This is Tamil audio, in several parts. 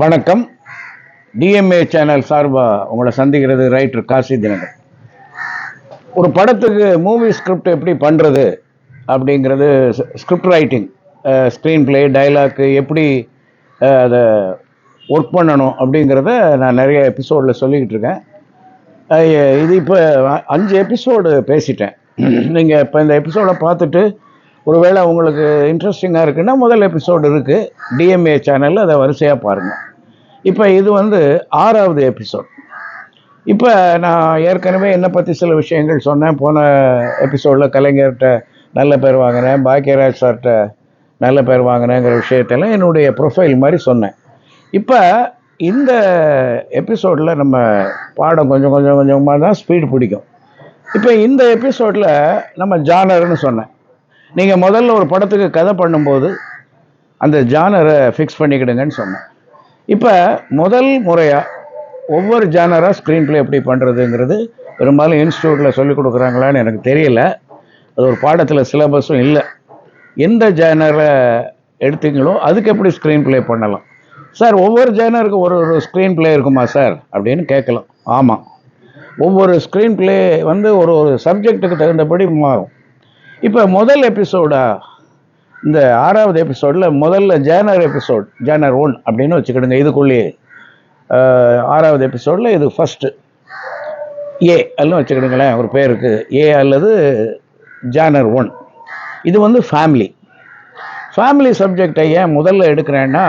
வணக்கம். டிஎம்ஏ சேனல் சார்பாக உங்களை சந்திக்கிறது ரைட்டர் காசி தினகர் ஒரு படத்துக்கு மூவி ஸ்கிரிப்ட் எப்படி பண்ணுறது அப்படிங்கிறது script writing screen play dialogue எப்படி அதை ஒர்க் பண்ணணும் அப்படிங்கிறத நான் நிறைய எபிசோடில் சொல்லிக்கிட்டு இருக்கேன். இது இப்போ அஞ்சு எபிசோடு பேசிட்டேன். நீங்கள் இப்போ இந்த எபிசோடை பார்த்துட்டு ஒருவேளை உங்களுக்கு இன்ட்ரெஸ்டிங்காக இருக்குன்னா முதல் எபிசோடு இருக்குது டிஎம்ஏ சேனலில் அதை வரிசையாக பாருங்கள் இப்போ இது வந்து ஆறாவது எபிசோட் இப்போ நான் ஏற்கனவே என்னை பற்றி சில விஷயங்கள் சொன்னேன். போன எபிசோடில் கலைஞர்கிட்ட நல்ல பேர் வாங்கினேன். பாக்கியராஜ் சார்கிட்ட நல்ல பேர் வாங்கினேங்கிற விஷயத்தெல்லாம் என்னுடைய ப்ரொஃபைல் மாதிரி சொன்னேன். இப்போ இந்த எபிசோடில் நம்ம பாடம் கொஞ்சம் கொஞ்சம் கொஞ்சமாக தான் ஸ்பீடு பிடிக்கும். இப்போ இந்த எபிசோடில் நம்ம ஜானர்னு சொன்னேன். நீங்கள் முதல்ல ஒரு படத்துக்கு கதை பண்ணும்போது அந்த ஜானரை ஃபிக்ஸ் பண்ணிக்கிடுங்கன்னு சொன்னேன். இப்போ முதல் முறையாக ஒவ்வொரு ஜானராக ஸ்க்ரீன் ப்ளே எப்படி பண்ணுறதுங்கிறது பெரும்பாலும் இன்ஸ்டியூட்டில் சொல்லிக் கொடுக்குறாங்களான்னு எனக்கு தெரியல. அது ஒரு பாடத்தில் சிலபஸும் இல்லை. எந்த ஜேனரை எடுத்தீங்களோ அதுக்கு எப்படி ஸ்க்ரீன் ப்ளே பண்ணலாம்? சார் ஒவ்வொரு ஜேனருக்கு ஒரு ஒரு ஸ்க்ரீன் ப்ளே இருக்குமா சார்? அப்படின்னு கேட்கலாம். ஆமாம் ஒவ்வொரு ஸ்க்ரீன் ப்ளே வந்து ஒரு ஒரு சப்ஜெக்ட்டுக்கு தகுந்தபடி மாறும். இப்போ முதல் எபிசோடா இந்த ஆறாவது எபிசோடில் முதல்ல ஜேனர் எபிசோட் ஜேனர் ஒன் அப்படின்னு வச்சுக்கிடுங்க. இதுக்குள்ளேயே ஆறாவது எபிசோடில் இது ஃபஸ்ட்டு ஏ அல்லது வச்சுக்கிடுங்களேன். ஒரு பேருக்கு ஏ அல்லது ஜேனர் ஒன் இது வந்து ஃபேமிலி ஃபேமிலி சப்ஜெக்டை ஏன் முதல்ல எடுக்கிறேன்னா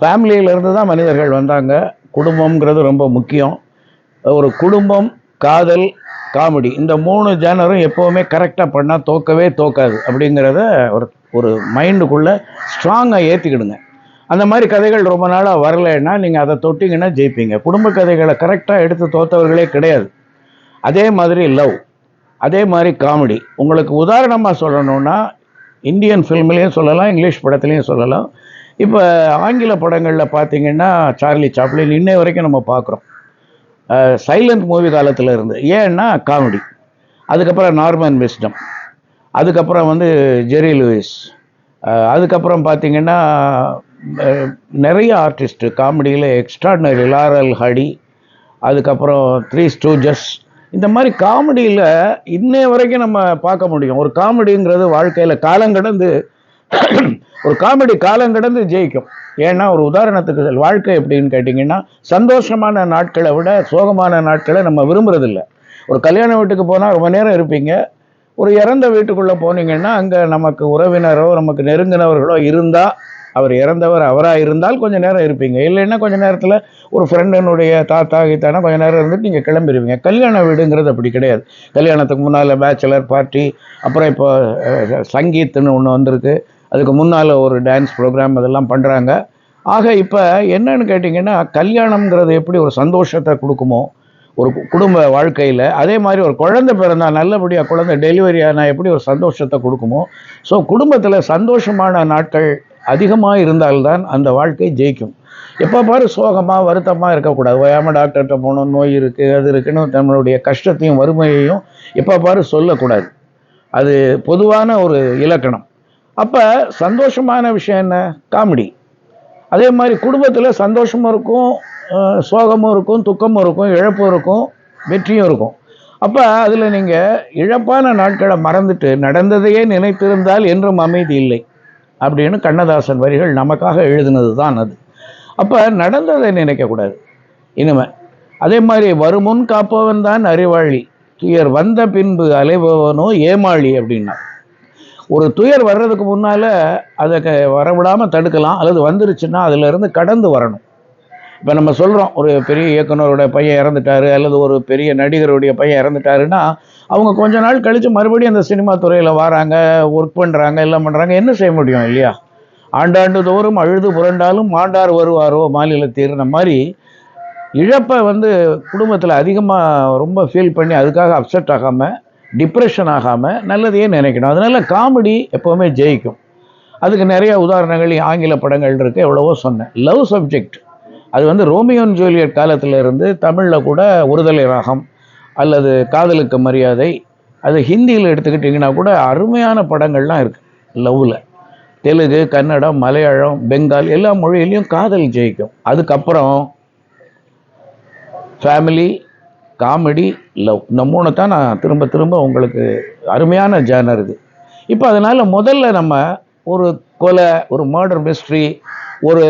ஃபேமிலியிலேருந்து தான் மனிதர்கள் வந்தாங்க. குடும்பம்ங்கிறது ரொம்ப முக்கியம். ஒரு குடும்பம் காதல் காமெடி. இந்த மூணு ஜேனரும் எப்போவுமே கரெக்டாக பண்ணால் தோக்கவே தோக்காது அப்படிங்கிறத ஒரு ஒரு மைண்டுக்குள்ளே ஸ்ட்ராங்காக ஏற்றிக்கிடுங்க அந்த மாதிரி கதைகள் ரொம்ப நாளாக வரலைன்னா நீங்கள் அதை தொட்டிங்கன்னா ஜெயிப்பீங்க. குடும்ப கதைகளை கரெக்டாக எடுத்து தோத்தவர்களே கிடையாது. அதே மாதிரி லவ் அதே மாதிரி காமெடி. உங்களுக்கு உதாரணமாக சொல்லணும்னா இந்தியன் ஃபில்ம்லேயும் சொல்லலாம் இங்கிலீஷ் படத்துலேயும் சொல்லலாம். இப்போ ஆங்கில படங்களில் பார்த்தீங்கன்னா சார்லி சாப்ளின் இன்னை வரைக்கும் நம்ம பார்க்குறோம். சைலண்ட் மூவி காலத்தில் இருந்து ஏன்னா காமெடி அதுக்கப்புறம் நார்மன் விஸ்டம் அதுக்கப்புறம் வந்து ஜெரி லூயிஸ் அதுக்கப்புறம் பார்த்தீங்கன்னா நிறைய ஆர்டிஸ்ட்டு காமெடியில் எக்ஸ்ட்ராடினரி லாரல் ஹடி அதுக்கப்புறம் த்ரீ ஸ்டூஜஸ் இந்த மாதிரி காமெடியில் இன்னைய வரைக்கும் நம்ம பார்க்க முடியும். ஒரு காமெடிங்கிறது வாழ்க்கையில் காலங்கடந்து ஒரு காமெடி காலங்கடந்து ஜெயிக்கும். ஏன்னா ஒரு உதாரணத்துக்கு வாழ்க்கை எப்படின்னு கேட்டிங்கன்னா சந்தோஷமான நாட்களை விட சோகமான நாட்களை நம்ம விரும்புறதில்ல. ஒரு கல்யாண வீட்டுக்கு போனால் ரொம்ப நேரம் இருப்பீங்க. ஒரு இறந்த வீட்டுக்குள்ளே போனீங்கன்னா அங்கே நமக்கு உறவினரோ நமக்கு நெருங்கினவர்களோ இருந்தால் அவர் இறந்தவர் அவராக இருந்தால் கொஞ்சம் நேரம் இருப்பீங்க. இல்லைன்னா கொஞ்ச நேரத்தில் ஒரு ஃப்ரெண்டனுடைய தாத்தா கீத்தானா கொஞ்ச நேரம் இருந்துட்டு நீங்கள் கிளம்பிடுவீங்க கல்யாண வீடுங்கிறது அப்படி கிடையாது. கல்யாணத்துக்கு முன்னால் பேச்சுலர் பார்ட்டி அப்புறம் இப்போ சங்கீத்துன்னு ஒன்று வந்திருக்கு. அதுக்கு முன்னால் ஒரு டான்ஸ் ப்ரோக்ராம் அதெல்லாம் பண்ணுறாங்க ஆக இப்போ என்னன்னு கேட்டிங்கன்னா கல்யாணம்ங்கிறது எப்படி ஒரு சந்தோஷத்தை கொடுக்குமோ ஒரு குடும்ப வாழ்க்கையில் அதே மாதிரி ஒரு குழந்தை பிறந்தா நல்லபடியாக குழந்தை டெலிவரி ஆனால் எப்படி ஒரு சந்தோஷத்தை கொடுக்குமோ ஸோ குடும்பத்தில் சந்தோஷமான நாட்கள் அதிகமாக இருந்தால்தான் அந்த வாழ்க்கை ஜெயிக்கும். எப்போ பாரு சோகமாக வருத்தமாக இருக்கக்கூடாது. ஓயாமல் டாக்டர்கிட்ட போகணும் நோய் இருக்குது அது இருக்குன்னு நம்மளுடைய கஷ்டத்தையும் வறுமையையும் எப்போ பாரு சொல்லக்கூடாது. அது பொதுவான ஒரு இலக்கணம். அப்போ சந்தோஷமான விஷயம் என்ன? காமெடி. அதே மாதிரி குடும்பத்தில் சந்தோஷமும் இருக்கும் சோகமும் இருக்கும் துக்கமும் இருக்கும் இழப்பும் இருக்கும் வெற்றியும் இருக்கும். அப்போ அதில் நீங்கள் இழப்பான நாட்களை மறந்துட்டு நடந்ததையே நினைத்திருந்தால் என்றும் அமைதி இல்லை அப்படின்னு கண்ணதாசன் வரிகள் நமக்காக எழுதினது தான் அது. அப்போ நடந்ததை நினைக்கக்கூடாது இனிமே அதே மாதிரி வருமுன் காப்பவன் தான் அறிவாளி துயர் வந்த பின்பு அலைபவனோ ஏமாளி அப்படின்னா. ஒரு துயர் வர்றதுக்கு முன்னால் அதை வரவிடாமல் தடுக்கலாம். அல்லது வந்துருச்சுன்னா அதிலிருந்து கடந்து வரணும். இப்போ நம்ம சொல்கிறோம் ஒரு பெரிய இயக்குனரோட பையன் இறந்துட்டாரு அல்லது ஒரு பெரிய நடிகருடைய பையன் இறந்துட்டாருன்னா அவங்க கொஞ்ச நாள் கழித்து மறுபடியும் அந்த சினிமா துறையில் வராங்க ஒர்க் பண்ணுறாங்க எல்லாம் பண்ணுறாங்க என்ன செய்ய முடியும் இல்லையா? ஆண்டாண்டு தோறும் அழுது புரண்டாலும் மாண்டார் வருவாரோ மாநிலத்தீர்ன மாதிரி இழப்பை வந்து குடும்பத்தில் அதிகமாக ரொம்ப ஃபீல் பண்ணி அதுக்காக அப்செட் ஆகாமல் டிப்ரெஷன் ஆகாமல் நல்லதையே நினைக்கணும். அதனால காமெடி எப்போவுமே ஜெயிக்கும். அதுக்கு நிறைய உதாரணங்கள் ஆங்கில படங்கள் இருக்குது எவ்வளவோ சொன்னேன். லவ் சப்ஜெக்ட் அது வந்து ரோமியோன் ஜூலியட் காலத்தில் இருந்து தமிழில் கூட ஒருதலை ராகம் அல்லது காதலுக்கு மரியாதை அது ஹிந்தியில் எடுத்துக்கிட்டிங்கன்னா கூட அருமையான படங்கள்லாம் இருக்குது லவ்வில் தெலுங்கு கன்னடம் மலையாளம் பெங்கால் எல்லா மொழியிலையும் காதல் ஜெயிக்கும். அதுக்கப்புறம் ஃபேமிலி காமெடி லவ் இந்த மூணு தான் நான் திரும்ப திரும்ப உங்களுக்கு அருமையான ஜேனர் இது. இப்போ அதனால் முதல்ல நம்ம ஒரு கொலை ஒரு மர்டர் மிஸ்ட்ரி ஒரு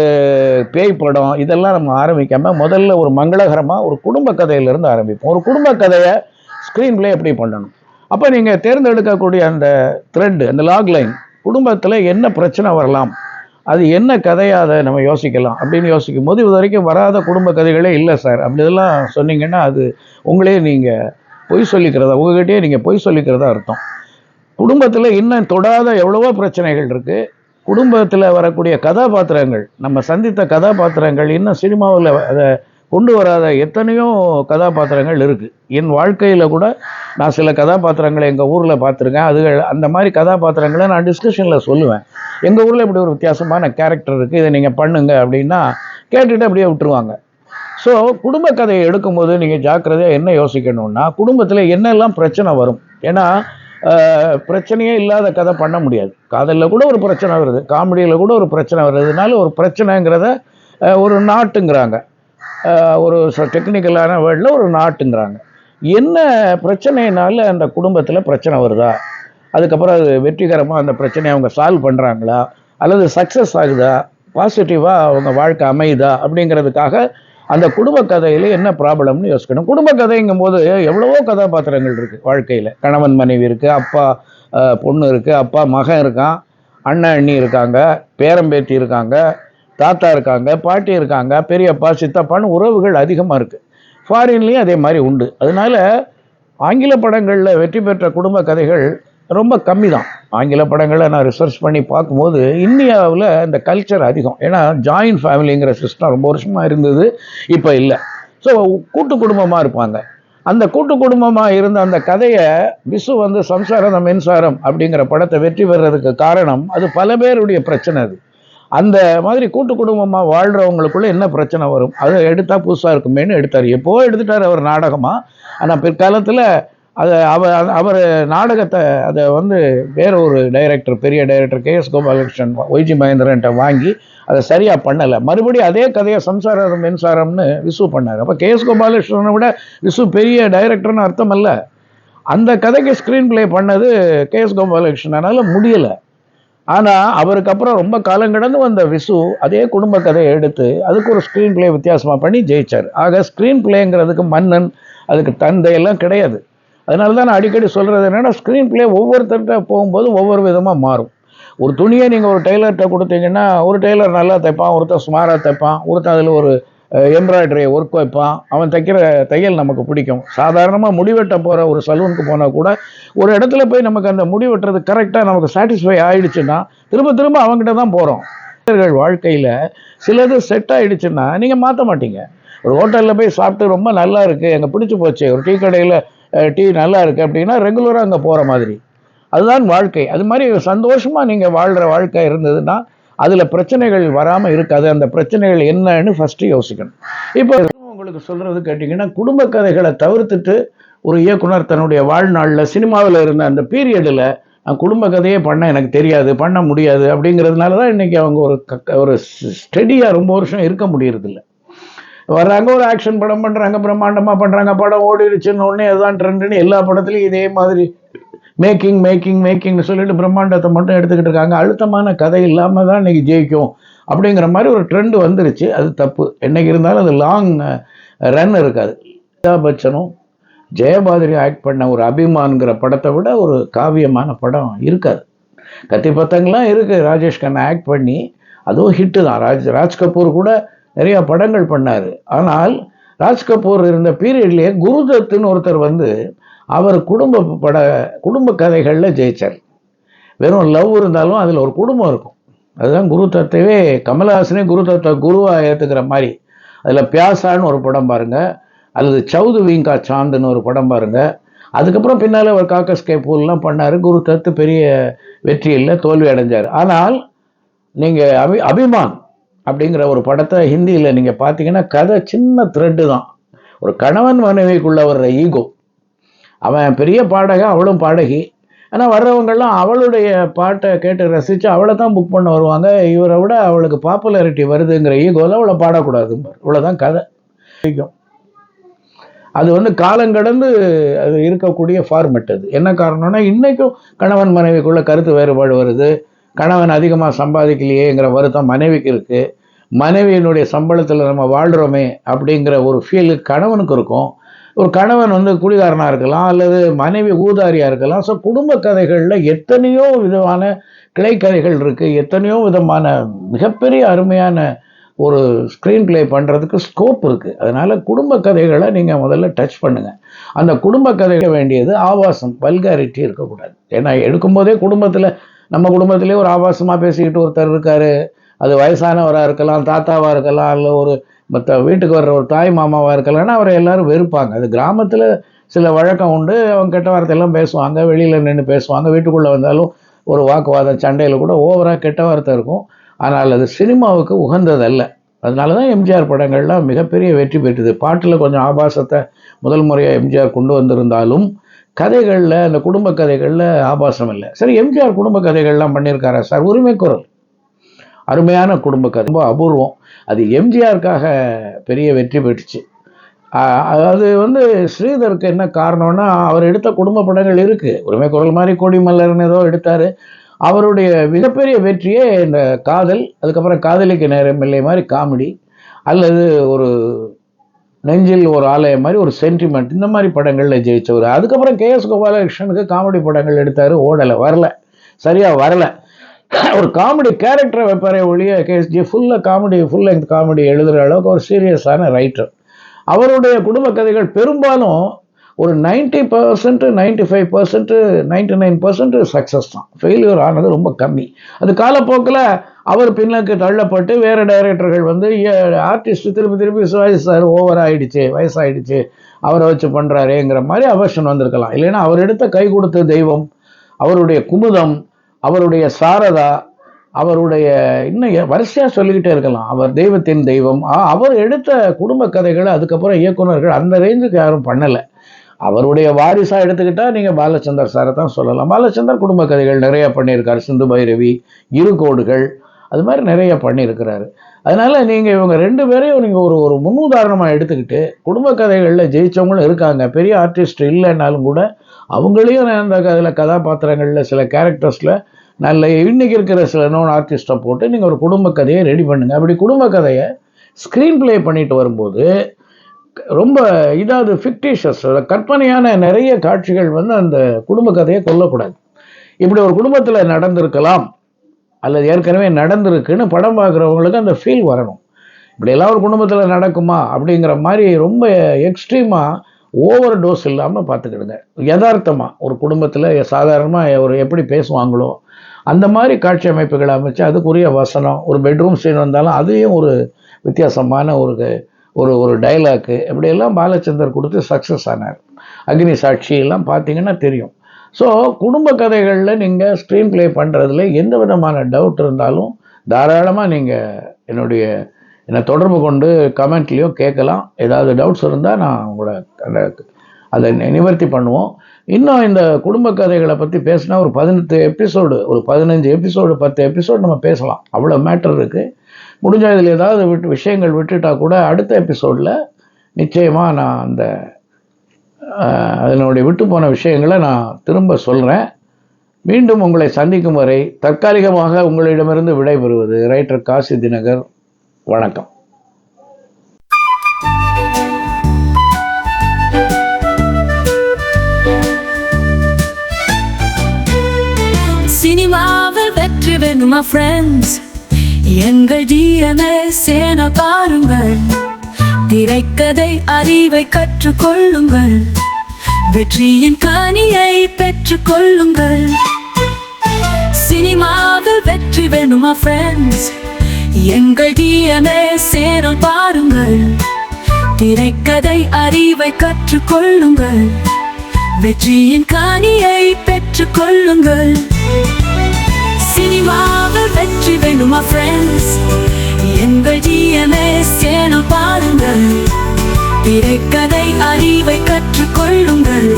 பேய் படம் இதெல்லாம் நம்ம ஆரம்பிக்காமல் முதல்ல ஒரு மங்களகரமாக ஒரு குடும்ப கதையிலிருந்து ஆரம்பிப்போம். ஒரு குடும்ப கதையை ஸ்க்ரீன் பிளே எப்படி பண்ணணும்? அப்போ நீங்கள் தேர்ந்தெடுக்கக்கூடிய அந்த த்ரெட் அந்த லாக் லைன் குடும்பத்தில் என்ன பிரச்சனை வரலாம்? அது என்ன கதையாக அதை நம்ம யோசிக்கலாம் அப்படின்னு யோசிக்கும் போது இது வரைக்கும் வராத குடும்ப கதைகளே இல்லை சார். அப்படி இதெல்லாம் சொன்னீங்கன்னா அது உங்களே நீங்கள் பொய் சொல்லிக்கிறதா உங்ககிட்டயே நீங்கள் பொய் சொல்லிக்கிறதா அர்த்தம். குடும்பத்தில் இன்னும் தொடாத எவ்வளவோ பிரச்சனைகள் இருக்குது குடும்பத்தில் வரக்கூடிய கதாபாத்திரங்கள் நம்ம சந்தித்த கதாபாத்திரங்கள் இன்னும் சினிமாவில் அதை கொண்டு வராத எத்தனையோ கதாபாத்திரங்கள் இருக்குது என் வாழ்க்கையில் கூட நான் சில கதாபாத்திரங்களை எங்கள் ஊரில் பார்த்துருக்கேன். அதுகள் அந்த மாதிரி கதாபாத்திரங்களை நான் டிஸ்கஷனில் சொல்லுவேன். எங்கள் ஊரில் இப்படி ஒரு வித்தியாசமான கேரக்டர் இருக்குது இதை நீங்கள் பண்ணுங்க அப்படின்னா கேட்டுட்டு அப்படியே விட்டுருவாங்க. ஸோ குடும்ப கதையை எடுக்கும்போது நீங்கள் ஜாக்கிரதையாக என்ன யோசிக்கணும்னா குடும்பத்தில் என்னெல்லாம் பிரச்சனை வரும்? ஏன்னா பிரச்சனையே இல்லாத கதை பண்ண முடியாது. காதலில் கூட ஒரு பிரச்சனை வருது. காமெடியில் கூட ஒரு பிரச்சனை வருதுனால ஒரு பிரச்சனைங்கிறத ஒரு நாட்டுங்கிறாங்க. ஒரு டெக்னிக்கலான வேர்டில் ஒரு நாட்டுங்கிறாங்க. என்ன பிரச்சனைனால அந்த குடும்பத்தில் பிரச்சனை வருதா? அதுக்கப்புறம் அது வெற்றிகரமாக அந்த பிரச்சனையை அவங்க சால்வ் பண்ணுறாங்களா அல்லது சக்ஸஸ் ஆகுதா? பாசிட்டிவாக அவங்க வாழ்க்கை அமையுதா? அப்படிங்கிறதுக்காக அந்த குடும்ப கதையில் என்ன ப்ராப்ளம்னு யோசிக்கணும். குடும்ப கதைங்கும் போது எவ்வளவோ கதாபாத்திரங்கள் இருக்குது வாழ்க்கையில். கணவன் மனைவி இருக்குது அப்பா பொண்ணு இருக்குது அப்பா மகன் இருக்கான் அண்ணன் அண்ணி இருக்காங்க பேரம்பேத்தி இருக்காங்க தாத்தா இருக்காங்க பாட்டி இருக்காங்க பெரியப்பா சித்தப்பான்னு உறவுகள் அதிகமாக இருக்குது ஃபாரின்லேயும் அதே மாதிரி உண்டு. அதனால ஆங்கில படங்களில் வெற்றி பெற்ற குடும்ப கதைகள் ரொம்ப கம்மி தான் ஆங்கில படங்களை நான் ரிசர்ச் பண்ணி பார்க்கும்போது இந்தியாவில் இந்த கல்ச்சர் அதிகம். ஏன்னா ஜாயின்ட் ஃபேமிலிங்கிற சிஸ்டம் ரொம்ப வருஷமாக இருந்தது இப்போ இல்லை. ஸோ கூட்டு குடும்பமாக இருப்பாங்க. அந்த கூட்டு குடும்பமாக இருந்த அந்த கதையை விசு வந்து சம்சாரம் மின்சாரம் அப்படிங்கிற படத்தை வெற்றி பெறதுக்கு காரணம் அது பல பேருடைய பிரச்சனை அது. அந்த மாதிரி கூட்டு குடும்பமாக வாழ்கிறவங்களுக்குள்ள என்ன பிரச்சனை வரும்? அதை எடுத்தால் புதுசாக இருக்குமேன்னு எடுத்தார். எப்போ எடுத்துட்டார் அவர் நாடகமாக ஆனால் பிற்காலத்தில் அதை அவர் அவர் நாடகத்தை அதை வந்து வேற ஒரு டைரக்டர் பெரிய director K S Gopalakrishnan Y G மகேந்திரன்ட்ட வாங்கி அதை சரியாக பண்ணலை. மறுபடியும் அதே கதையை சம்சாரம் மின்சாரம்னு விசு பண்ணார். அப்போ கே எஸ் கோபாலகிருஷ்ணனை விட விசு பெரிய டைரக்டர்னு அர்த்தம் அல்ல. அந்த கதைக்கு ஸ்க்ரீன் பிளே பண்ணது கே எஸ் கோபாலகிருஷ்ணனால் முடியலை. ஆனால் அவருக்கு அப்புறம் ரொம்ப காலம் கடந்து வந்த விசு அதே குடும்ப கதையை எடுத்து அதுக்கு ஒரு ஸ்க்ரீன் ப்ளே வித்தியாசமாக பண்ணி ஜெயிச்சார். ஆக ஸ்க்ரீன் ப்ளேங்கிறதுக்கு மன்னன் அதுக்கு தந்தை எல்லாம் கிடையாது. அதனால தான் நான் அடிக்கடி சொல்கிறது என்னென்னா ஸ்க்ரீன் ப்ளே ஒவ்வொருத்தர்கிட்ட போகும்போது ஒவ்வொரு விதமாக மாறும். ஒரு துணியை நீங்கள் ஒரு டெய்லர்கிட்ட கொடுத்தீங்கன்னா ஒரு டெய்லர் நல்லா தைப்பான் ஒருத்தர் சுமாராக தைப்பான் ஒருத்தன் அதில் ஒரு எம்ப்ராய்டரி ஒர்க் வைப்பான். அவன் தைக்கிற தையல் நமக்கு பிடிக்கும். சாதாரணமாக முடிவெட்ட போகிற ஒரு சலூனுக்கு போனால் கூட ஒரு இடத்துல போய் நமக்கு அந்த முடி வெட்டுறது கரெக்டாக நமக்கு சாட்டிஸ்ஃபை ஆகிடுச்சுன்னா திரும்ப திரும்ப அவங்ககிட்ட தான் போகிறோம் வாழ்க்கையில் சிலது செட் ஆகிடுச்சுன்னா நீங்கள் மாற்ற மாட்டீங்க. ஒரு ஹோட்டலில் போய் சாப்பிட்டு ரொம்ப நல்லா இருக்குது எங்கே பிடிச்சி போச்சு ஒரு டீ கடையில் டீ நல்லா இருக்குது அப்படின்னா ரெகுலராக அங்கே போகிற மாதிரி. அதுதான் வாழ்க்கை. அது மாதிரி சந்தோஷமாக நீங்கள் வாழ்கிற வாழ்க்கை இருந்ததுன்னா அதில் பிரச்சனைகள் வராமல் இருக்காது. அந்த பிரச்சனைகள் என்னன்னு ஃபஸ்ட்டு யோசிக்கணும். இப்போ உங்களுக்கு சொல்கிறது கேட்டிங்கன்னா குடும்ப கதைகளை தவிர்த்துட்டு ஒரு இயக்குனர் தன்னுடைய வாழ்நாளில் சினிமாவில் இருந்த அந்த பீரியடில் நான் குடும்ப கதையே பண்ண எனக்கு தெரியாது பண்ண முடியாது அப்படிங்கிறதுனால தான் இன்றைக்கி அவங்க ஒரு க- ஒரு ஸ்டெடியாக ரொம்ப வருஷம் இருக்க முடியறதில்ல. வர்றாங்க ஒரு ஆக்ஷன் படம் பண்ணுறாங்க பிரம்மாண்டமாக பண்ணுறாங்க படம் ஓடிடுச்சுன்னு உடனே அதுதான் ட்ரெண்டுன்னு எல்லா படத்துலையும் இதே மாதிரி மேக்கிங் மேக்கிங் மேக்கிங்னு சொல்லிட்டு பிரம்மாண்டத்தை மட்டும் எடுத்துக்கிட்டு இருக்காங்க. அழுத்தமான கதை இல்லாமல் தான் இன்னைக்கு ஜெயிக்கும். அப்படிங்கிற மாதிரி ஒரு ட்ரெண்டு வந்துருச்சு. அது தப்பு. என்னைக்கு இருந்தாலும் அது லாங் ரன் இருக்காது. அமிதாப் பச்சனும் ஜெயபாதிரி ஆக்ட் பண்ண ஒரு அபிமான்கிற படத்தை விட ஒரு காவியமான படம் இருக்காது. கத்தி பத்தங்கள்லாம் இருக்குது ராஜேஷ் கண்ணா ஆக்ட் பண்ணி அதுவும் ஹிட்டு தான். ராஜ் ராஜ் கபூர் கூட நிறைய படங்கள் பண்ணார். ஆனால் ராஜ் கபூர் இருந்த பீரியட்லேயே குருதத்துன்னு ஒருத்தர் வந்து அவர் குடும்ப பட குடும்ப கதைகளில் ஜெயிச்சார். வெறும் லவ் இருந்தாலும் அதில் ஒரு குடும்பம் இருக்கும். அதுதான் குரு தத்துவே கமலஹாசனே குரு தத்துவ குருவாக ஏற்றுக்கிற மாதிரி. அதில் பியாசான்னு ஒரு படம் பாருங்க. அல்லது சவுது வீங்கா சாந்துன்னு ஒரு படம் பாருங்கள் அதுக்கப்புறம் பின்னால் அவர் காக்கஸ் கேப்பூல்லாம் பண்ணார். குரு தத்து பெரிய வெற்றி இல்லை தோல்வி அடைஞ்சார். ஆனால் நீங்கள் அபி அபிமான் அப்படிங்கிற ஒரு படத்தை ஹிந்தியில் நீங்கள் பார்த்தீங்கன்னா கதை சின்ன த்ரெட்டு தான். ஒரு கணவன் மனைவிக்குள்ள வர்ற ஈகோ அவன் பெரிய பாடகன் அவளும் பாடகி. ஆனால் வர்றவங்கெல்லாம் அவளுடைய பாட்டை கேட்டு ரசித்து அவளை தான் புக் பண்ண வருவாங்க. இவரை விட அவளுக்கு பாப்புலாரிட்டி வருதுங்கிற ஈகோவில் அவளை பாடக்கூடாது இவ்வளோதான் கதை. பிடிக்கும் அது வந்து காலங்கடந்து அது இருக்கக்கூடிய ஃபார்மெட் அது. என்ன காரணம்னா இன்றைக்கும் கணவன் மனைவிக்குள்ள கருத்து வேறுபாடு வருது. கணவன் அதிகமாக சம்பாதிக்கலையேங்கிற வருத்தம் மனைவிக்கு இருக்குது மனைவியினுடைய சம்பளத்தில் நம்ம வாழ்கிறோமே அப்படிங்கிற ஒரு ஃபீல் கணவனுக்கு இருக்கும். ஒரு கணவன் வந்து குடிகாரனாக இருக்கலாம் அல்லது மனைவி ஊதாரியாக இருக்கலாம் ஸோ குடும்ப கதைகளில் எத்தனையோ விதமான கிளைக்கதைகள் இருக்குது எத்தனையோ விதமான மிகப்பெரிய அருமையான ஒரு ஸ்க்ரீன் பிளே பண்ணுறதுக்கு ஸ்கோப் இருக்குது அதனால் குடும்ப கதைகளை நீங்கள் முதல்ல டச் பண்ணுங்கள் அந்த குடும்ப கதைகள் வேண்டியது ஆபாசம் வல்காரிட்டி இருக்கக்கூடாது. ஏன்னா எடுக்கும்போதே குடும்பத்தில் நம்ம குடும்பத்திலே ஒரு ஆபாசமாக பேசிக்கிட்டு ஒருத்தர் இருக்கார். அது வயசானவராக இருக்கலாம் தாத்தாவாக இருக்கலாம் இல்லை ஒரு மற்ற வீட்டுக்கு வர்ற ஒரு தாய் மாமாவாக இருக்கலாம்னா அவரை எல்லோரும் வெறுப்பாங்க. அது கிராமத்தில் சில வழக்கம் உண்டு. அவங்க கெட்ட வார்த்தையெல்லாம் பேசுவாங்க வெளியில் நின்று பேசுவாங்க வீட்டுக்குள்ளே வந்தாலும் ஒரு வாக்குவாதம் சண்டையில் கூட ஓவராக கெட்ட வார்த்தை இருக்கும். ஆனால் அது சினிமாவுக்கு உகந்ததல்ல. அதனால தான் எம்ஜிஆர் படங்கள்லாம் மிகப்பெரிய வெற்றி பெற்றது. பாட்டில் கொஞ்சம் ஆபாசத்தை முதல் முறையாக எம்ஜிஆர் கொண்டு வந்திருந்தாலும் கதைகளில் அந்த குடும்ப கதைகளில் ஆபாசம் இல்லை. சரி எம்ஜிஆர் குடும்ப கதைகள்லாம் பண்ணியிருக்காரா சார்? உரிமைக்குரல். அருமையான குடும்ப கதை ரொம்ப அபூர்வம். அது எம்ஜிஆருக்காக பெரிய வெற்றி பெற்றுச்சு. அது வந்து ஸ்ரீதருக்கு என்ன காரணம்னா அவர் எடுத்த குடும்ப படங்கள் இருக்குது உரிமை குரல் மாதிரி கொடிமல்லர்னு ஏதோ எடுத்தார். அவருடைய மிகப்பெரிய வெற்றியே இந்த காதல் அதுக்கப்புறம் காதலிக்கு நேரம் இல்லை மாதிரி காமெடி அல்லது ஒரு நெஞ்சில் ஒரு ஆலயம் மாதிரி ஒரு சென்டிமெண்ட் இந்த மாதிரி படங்களில் ஜெயிச்சவர். அதுக்கப்புறம் கே எஸ் கோபாலகிருஷ்ணனுக்கு காமெடி படங்கள் எடுத்தார் ஓடலை வரல. சரியாக வரலை. ஒரு காமெடி கேரக்டரை வைப்பாரே ஒழிய கேஎஸ்ஜி ஃபுல்லாக காமெடி ஃபுல் லெங்க் காமெடி எழுதுகிற அளவுக்கு ஒரு சீரியஸான ரைட்டர் அவருடைய குடும்ப கதைகள் பெரும்பாலும் ஒரு ninety percent ninety five percent ninety nine percent success தான். ஃபெயிலியர் ஆனது ரொம்ப கம்மி. அது காலப்போக்கில் அவர் பின்னுக்கு தள்ளப்பட்டு வேறு டைரக்டர்கள் வந்து ஆர்டிஸ்ட் திருப்பி திருப்பி சிவாஜி சார் ஓவர் ஆகிடுச்சு வயசாகிடுச்சு அவரை வச்சு பண்ணுறாருங்கிற மாதிரி அவர்ஷன் வந்திருக்கலாம். இல்லைன்னா அவர் எடுத்த கை கொடுத்த தெய்வம் அவருடைய குமுதம் அவருடைய சாரதா அவருடைய இன்னும் வரிசையாக சொல்லிக்கிட்டே இருக்கலாம். அவர் தெய்வத்தின் தெய்வம். அவர் எடுத்த குடும்ப கதைகளை அதுக்கப்புறம் இயக்குநர்கள் அந்த ரேஞ்சுக்கு யாரும் பண்ணலை. அவருடைய வாரிசாக எடுத்துக்கிட்டால் நீங்கள் பாலச்சந்தர் சாரை தான் சொல்லலாம். பாலச்சந்தர் குடும்ப கதைகள் நிறைய பண்ணியிருக்கார். சிந்து பைரவி இருகோடுகள் அது மாதிரி நிறைய பண்ணியிருக்கிறாரு. அதனால் நீங்கள் இவங்க ரெண்டு பேரையும் நீங்கள் ஒரு ஒரு முன்னுதாரணமாக எடுத்துக்கிட்டு குடும்ப கதைகளில் ஜெயித்தவங்களும் இருக்காங்க. பெரிய ஆர்டிஸ்ட் இல்லைன்னாலும் கூட அவங்களையும் அந்த அதில் கதாபாத்திரங்களில் சில கேரக்டர்ஸில் நல்ல இன்றைக்கி இருக்கிற சில நோன் ஆர்டிஸ்ட்டை போட்டு நீங்கள் ஒரு குடும்ப கதையை ரெடி பண்ணுங்கள் அப்படி குடும்ப கதையை ஸ்க்ரீன் ப்ளே பண்ணிட்டு வரும்போது ரொம்ப இதாவது ஃபிக்டிஷியஸ் கற்பனையான நிறைய காட்சிகள் வந்து அந்த குடும்ப கதையை கொல்லக்கூடாது. இப்படி ஒரு குடும்பத்தில் நடந்திருக்கலாம் அல்லது ஏற்கனவே நடந்திருக்குன்னு படம் பார்க்குறவங்களுக்கு அந்த ஃபீல் வரணும். இப்படியெல்லாம் ஒரு குடும்பத்தில் நடக்குமா அப்படிங்கிற மாதிரி ரொம்ப எக்ஸ்ட்ரீமாக ஓவர் டோஸ் இல்லாமல் பார்த்துக்கிடுங்க. யதார்த்தமாக ஒரு குடும்பத்தில் சாதாரணமாக ஒரு எப்படி பேசுவாங்களோ அந்த மாதிரி காட்சி அமைப்புகளை அமைச்சு அதுக்குரிய வசனம் ஒரு பெட்ரூம் சீன் வந்தாலும் அதையும் ஒரு வித்தியாசமான ஒரு ஒரு ஒரு டைலாக்கு இப்படியெல்லாம் பாலச்சந்தர் கொடுத்து சக்ஸஸ் ஆனார். அக்னி சாட்சி எல்லாம் பார்த்தீங்கன்னா தெரியும். ஸோ குடும்ப கதைகளில் நீங்கள் ஸ்க்ரீன் ப்ளே பண்ணுறதுல எந்த விதமான டவுட் இருந்தாலும் தாராளமாக நீங்கள் என்னுடைய என்னை தொடர்பு கொண்டு கமெண்ட்லேயோ கேட்கலாம். ஏதாவது டவுட்ஸ் இருந்தால் நான் உங்களோட அந்த அதை நிவர்த்தி பண்ணுவோம். இன்னும் இந்த குடும்ப கதைகளை பற்றி பேசினா ஒரு பதினெட்டு எபிசோடு ஒரு பதினஞ்சு எபிசோடு பத்து எபிசோடு நம்ம பேசலாம். அவ்வளோ மேட்டர் இருக்குது முடிஞ்ச இதில் ஏதாவது விட்டு விஷயங்கள் விட்டுட்டா கூட அடுத்த எபிசோடில் நிச்சயமாக நான் அந்த அதனுடைய விட்டு போன விஷயங்களை நான் திரும்ப சொல்கிறேன் மீண்டும் உங்களை சந்திக்கும் வரை தற்காலிகமாக உங்களிடமிருந்து விடைபெறுவது ரைட்டர் காசி தினகர். வணக்கம். சினிமாவில் வெற்றி வேணுமா ஃப்ரெண்ட்ஸ் எங்கள் டிஎன்ஏ சேன பாருங்கள். திரைக்கதை அறிவை கற்றுக்கொள்ளுங்கள். வெற்றியின் கனியை பெற்றுக்கொள்ளுங்கள். சினிமாவில் வெற்றி வேணுமா ஃப்ரெண்ட்ஸ் எங்கள் டிஎன்ஏ சேனல் பாருங்கள். திரைக்கதை அறிவை கற்றுக்கொள்ளுங்கள். வெற்றியின் காணியை பெற்றுக் கொள்ளுங்கள் சினிமாவில் வெற்றி வேணுமா ஃப்ரெண்ட்ஸ் எங்கள் டிஎம்எஸ் சேனல் பாருங்கள். திரைக்கதை அறிவை கற்றுக்கொள்ளுங்கள்.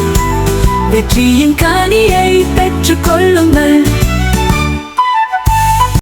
வெற்றியின் காணியை பெற்றுக் கொள்ளுங்கள்